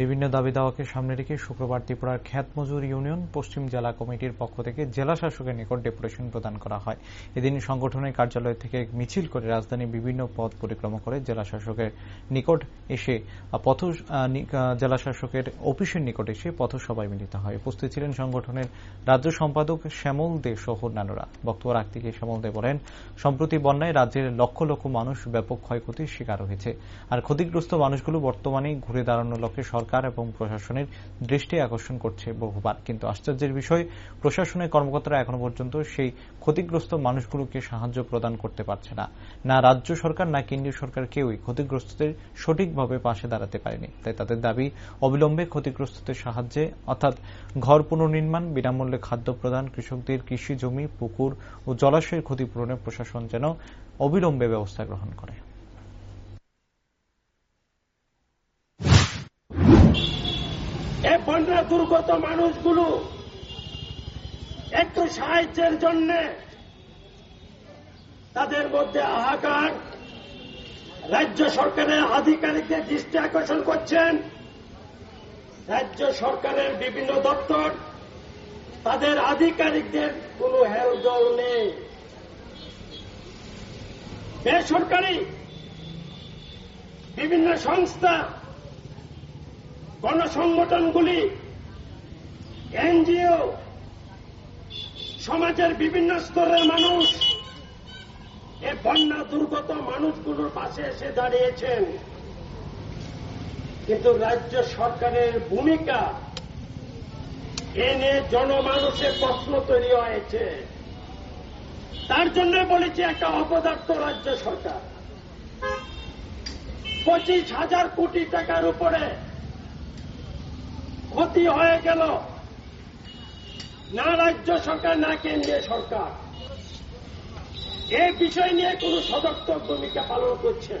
বিভিন্ন দাবি দাওয়াকে সামনে রেখে শুক্রবার ত্রিপুরার খ্যাতমজুর ইউনিয়ন পশ্চিম জেলা কমিটির পক্ষ থেকে জেলা শাসকের নিকট ডেপুটেশন প্রদান করা হয়। এদিন সংগঠনের কার্যালয় থেকে মিছিল করে রাজধানীর বিভিন্ন পথ পরিক্রমা করে জেলা শাসকের নিকট এসে পথ জেলা শাসকের অফিসের নিকট এসে পথসভায় মিলিত হয়। উপস্থিত ছিলেন সংগঠনের রাজ্য সম্পাদক শ্যামল দে সহ অন্যান্যরা। বক্তব্য রাখতে গিয়ে শ্যামল দে বলেন, সম্প্রতি বন্যায় রাজ্যের লক্ষ লক্ষ মানুষ ব্যাপক ক্ষয়ক্ষতির শিকার হয়েছে। আর ক্ষতিগ্রস্ত মানুষগুলো বর্তমানে ঘুরে দাঁড়ানোর লক্ষ্যে সরকার এবং প্রশাসনের দৃষ্টি আকর্ষণ করছে বহুবার। কিন্তু আশ্চর্যের বিষয়, প্রশাসনের কর্মকর্তারা এখনও পর্যন্ত সেই ক্ষতিগ্রস্ত মানুষগুলোকে সাহায্য প্রদান করতে পারছে না। না রাজ্য সরকার, না কেন্দ্রীয় সরকার কেউই ক্ষতিগ্রস্তদের সঠিকভাবে পাশে দাঁড়াতে পারেনি। তাই তাদের দাবি, অবিলম্বে ক্ষতিগ্রস্তদের সাহায্যে, অর্থাৎ ঘর পুনর্নির্মাণ, বিনামূল্যে খাদ্য প্রদান, কৃষকদের কৃষি জমি, পুকুর ও জলাশয়ের ক্ষতিপূরণে প্রশাসন যেন অবিলম্বে ব্যবস্থা গ্রহণ করে। এই বন্যা দুর্গত মানুষগুলো একটু সাহায্যের জন্য তাদের মধ্যে হাহাকার রাজ্য সরকারের আধিকারিকদের দৃষ্টি আকর্ষণ করছেন, রাজ্য সরকারের বিভিন্ন দপ্তর, তাদের আধিকারিকদের কোন হেলদল নেই। বেসরকারি বিভিন্ন সংস্থা গণসংগঠনগুলি, এনজিও, সমাজের বিভিন্ন স্তরের মানুষ, এ বন্যা দুর্গত মানুষগুলোর পাশে এসে দাঁড়িয়েছেন। কিন্তু রাজ্য সরকারের ভূমিকা, এ নিয়ে জনমানুষের প্রশ্ন তৈরি হয়েছে। তার জন্য বলেছি একটা অপদার্থ রাজ্য সরকার। পঁচিশ হাজার কোটি টাকার উপরে ক্ষতি হয়ে গেল। না রাজ্য সরকার, না কেন্দ্রীয় সরকার। এ বিষয় নিয়ে কোন সদর্থক ভূমিকা পালন করছেন